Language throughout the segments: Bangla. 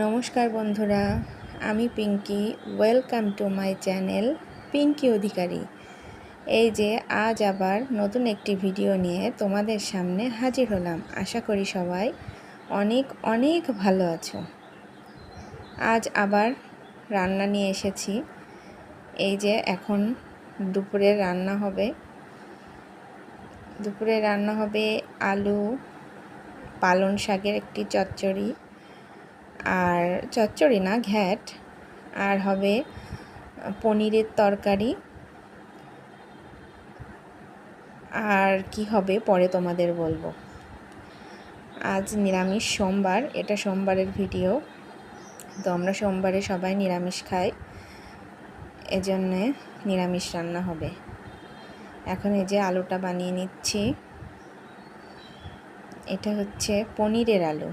নমস্কার বন্ধুরা, আমি Pinki. Welcome to my channel Pinki Adhikari. এই যে আজ আবার নতুন একটি ভিডিও নিয়ে তোমাদের সামনে হাজির হলাম। আশা করি সবাই অনেক অনেক ভালো আছো। আজ আবার রান্না নিয়ে এসেছি। এই যে এখন দুপুরে রান্না হবে। দুপুরে রান্না হবে আলু পালন শাকের একটি চচ্চড়ি আর চচ্চড়ি না, ঘ্যাট। আর হবে পনিরের তরকারি। আর কি হবে পরে তোমাদের বলব। আজ নিরামিষ সোমবার, এটা সোমবারের ভিডিও। তো আমরা সোমবারে সবাই নিরামিষ খাই। এজন্যে নিরামিষ রান্না হবে। এখন এই যে আলুটা বানিয়ে নিচ্ছি। এটা হচ্ছে পনিরের আলু।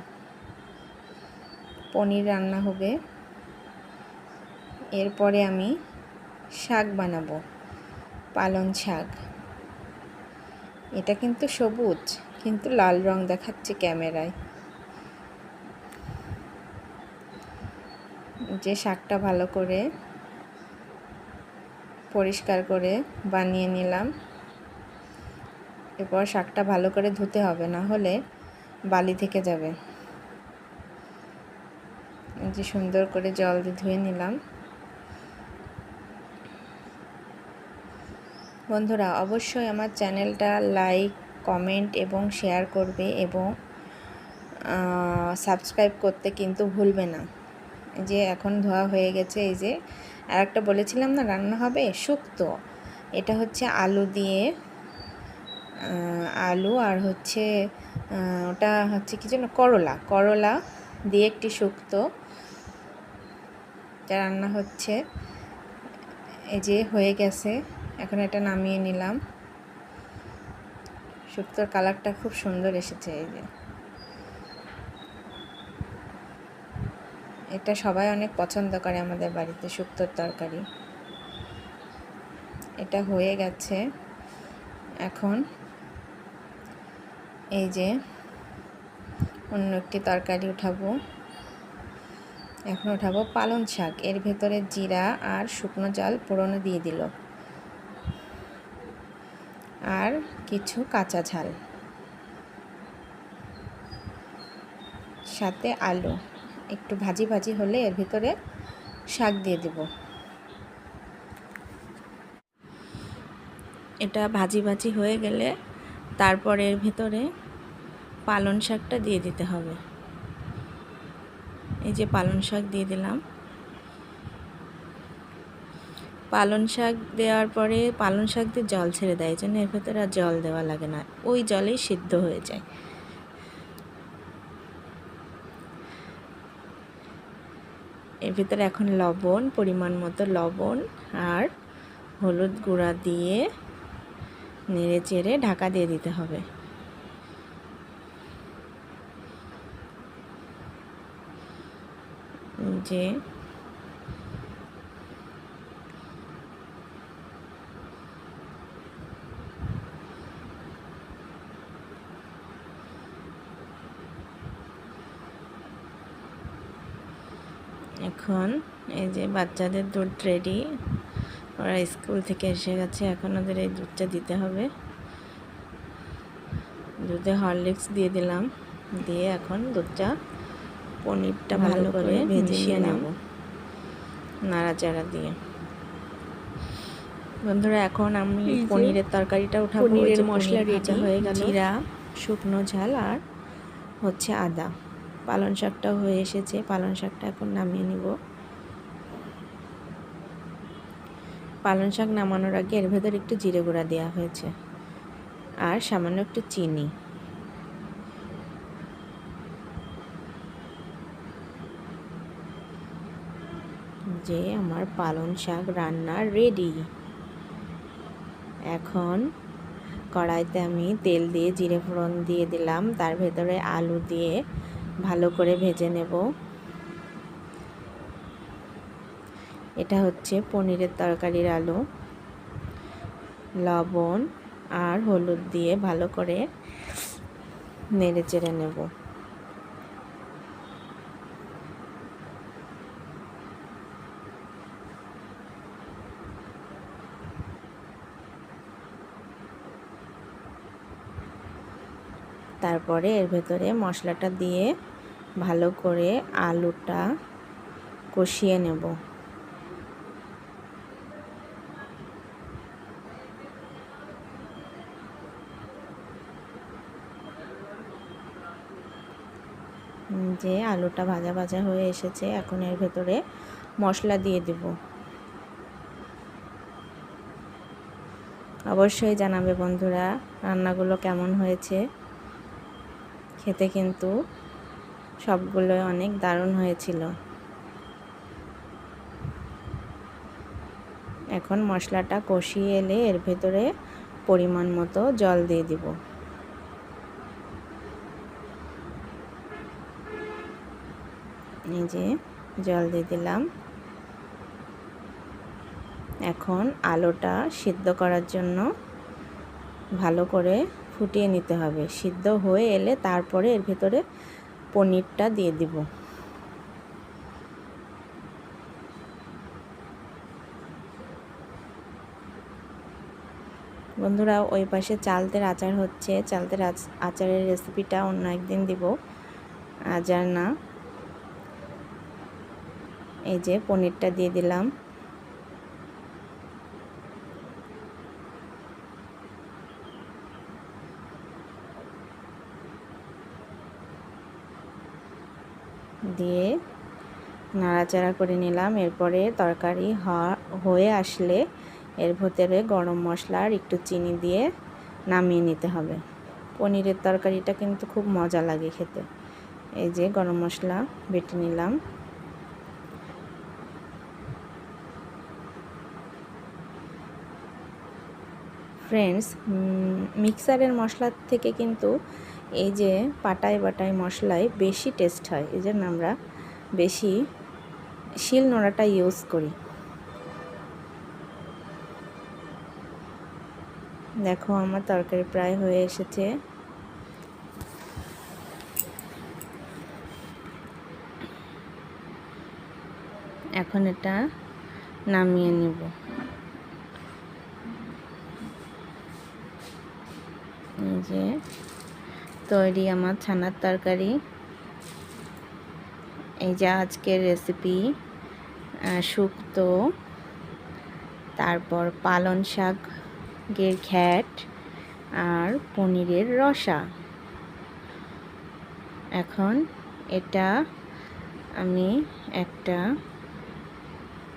পনির রান্না হবে। এরপরে আমি শাক বানাবো, পালং শাক। এটা কিন্তু সবুজ, কিন্তু লাল রং দেখাচ্ছে ক্যামেরায়। যে শাকটা ভালো করে পরিষ্কার করে বানিয়ে নিলাম। এরপর শাকটা ভালো করে ধুতে হবে, না হলে বালি থেকে যাবে। যে সুন্দর করে জল দিয়ে ধুয়ে নিলাম। বন্ধুরা, অবশ্যই আমার চ্যানেলটা লাইক, কমেন্ট এবং শেয়ার করবে এবং সাবস্ক্রাইব করতে কিন্তু ভুলবে না। যে এখন ধোয়া হয়ে গেছে, এই যে আর একটা বলেছিলাম না, রান্না হবে শুক্তো। এটা হচ্ছে আলু দিয়ে আলু আর হচ্ছে ওটা হচ্ছে কি যেন, করলা। করলা দিয়ে একটি শুক্তো। এটা রান্না হচ্ছে। এই যে হয়ে গেছে। এখন এটা নামিয়ে নিলাম। শুক্তোর কালারটা খুব সুন্দর এসেছে এই যে। এটা সবাই অনেক পছন্দ করে আমাদের বাড়িতে, শুক্তোর তরকারি। এটা হয়ে গেছে। এখন এই যে অন্য একটি তরকারি উঠাবো। এখন উঠাবো পালং শাক। এর ভেতরে জিরা আর শুকনো জল পুরনো দিয়ে দিল। আর কিছু কাঁচা ঝাল। সাথে আলু। একটু ভাজি ভাজি হলে এর ভিতরে শাক দিয়ে দেব। এটা ভাজি ভাজি হয়ে গেলে তারপর এর ভিতরে পালন শাকটা দিয়ে দিতে হবে। এই যে পালন শাক দিয়ে দিলাম। পালন শাক দেওয়ার পরে পালন শাক দিয়ে জল ছেড়ে দেয় জন্য এর ভেতরে আর জল দেওয়া লাগে না। ওই জলেই সিদ্ধ হয়ে যায়। এর ভিতরে এখন লবণ, পরিমাণ মতো লবণ আর হলুদ গুঁড়া দিয়ে নেড়ে চেড়ে ঢাকা দিয়ে দিতে হবে। যে, এখন এই যে বাচ্চাদের দুধ রেডি ওরা স্কুল থেকে এসে গেছে, এখন ওদের এই দুধটা দিতে হবে। দুধে হরলিক্স দিয়ে দিলাম, দিয়ে এখন দুধটা পনিরটা ভালো করে ভেজে নেব। নাড়াচাড়া দিয়ে। বন্ধুরা এখন আমি পনিরের তরকারিটা উঠাবো। পনিরের মশলা রেডি হয়ে গেল। জিরা শুকনো ঝাল আর হচ্ছে আদা। পালং শাকটা হয়ে এসেছে। পালং শাকটা এখন নামিয়ে নিব। পালং শাক নামানোর আগে এর ভেতর একটু জিরে গুঁড়া দেওয়া হয়েছে। আর সামান্য একটু চিনি। যে আমার পালং শাক রান্না রেডি এখন কড়াইতে আমি তেল দিয়ে জিরে ফোড়ন দিয়ে দিলাম। তার ভেতরে আলু দিয়ে ভালো করে ভেজে নেব। এটা হচ্ছে পনিরের তরকারির আলু। লবণ আর হলুদ দিয়ে ভালো করে নেড়ে চেড়ে নেব। তারপরে এর ভেতরে মশলাটা দিয়ে ভালো করে আলুটা কষিয়ে নেব। যে আলুটা ভাজা ভাজা হয়ে এসেছে, এখন এর ভেতরে মশলা দিয়ে দেব। অবশ্যই জানাবে বন্ধুরা, রান্নাগুলো কেমন হয়েছে? খেতে কিন্তু সবগুলো অনেক দারুণ হয়েছিল। এখন মশলাটা কষিয়ে এলে এর ভেতরে পরিমাণ মতো জল দিয়ে দিব। যে জল দিয়ে দিলাম। এখন আলুটা সিদ্ধ করার জন্য ভালো করে ফুটিয়ে নিতে হবে। সিদ্ধ হয়ে এলে তারপরে এর ভেতরে পনিরটা দিয়ে দিব। বন্ধুরা, ওই পাশে চালতের আচার হচ্ছে। চালতের আচারের রেসিপিটা অন্য একদিন দিব। আচার না। এই যে পনিরটা দিয়ে দিলাম। দিয়ে নাড়াচাড়া করে নিলাম। এরপরে তরকারি হয়ে আসলে এর ভেতরে গরম মশলা আর একটু চিনি দিয়ে নামিয়ে নিতে হবে। পনিরের তরকারিটা কিন্তু খুব মজা লাগে খেতে। এই যে গরম মশলা বেটে নিলাম। ফ্রেন্ডস মিক্সারের মশলার থেকে কিন্তু এই যে পাটায় বাটায় মশলায় বেশি টেস্ট হয়, এই জন্য আমরা বেশি শিল নোড়াটা ইউজ করি। দেখো আমার তরকারি প্রায় হয়ে এসেছে। এখন এটা নামিয়ে নেব। এই যে তৈরি আমার ছানার তরকারি। এই যে আজকের রেসিপি শুক্তো, তারপর পালন শাকের ঘ্যাট আর পনিরের রসা। এখন এটা আমি একটা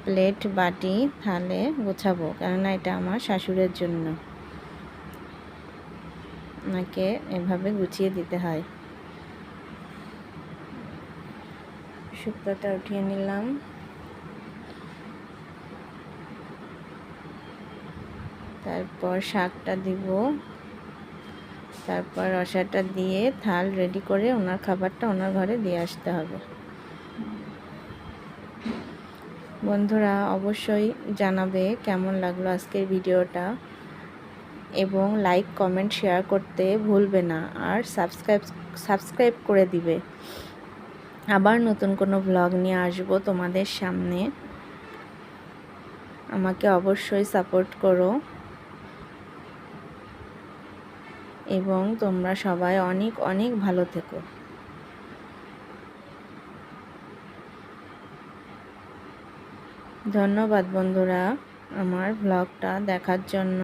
প্লেট বাটি থালে গোছাবো, কেননা এটা আমার শাশুড়ের জন্য। ওনাকে এভাবে গুছিয়ে দিতে হয়। শুক্তোটা উঠিয়ে নিলাম। তারপর শাকটা দিব। তারপর রসাটা দিয়ে থাল রেডি করে ওনার খাবারটা ওনার ঘরে দিয়ে আসতে হবে। বন্ধুরা, অবশ্যই জানাবে কেমন লাগল আজকের ভিডিওটা। এবং লাইক কমেন্ট শেয়ার করতে ভুলবে না আর সাবস্ক্রাইব সাবস্ক্রাইব করে দিবে। আবার নতুন কোনো ব্লগ নিয়ে আসব তোমাদের সামনে। আমাকে অবশ্যই সাপোর্ট করো। এবং তোমরা সবাই অনেক অনেক ভালো থেকো। ধন্যবাদ বন্ধুরা আমার ব্লগটা দেখার জন্য।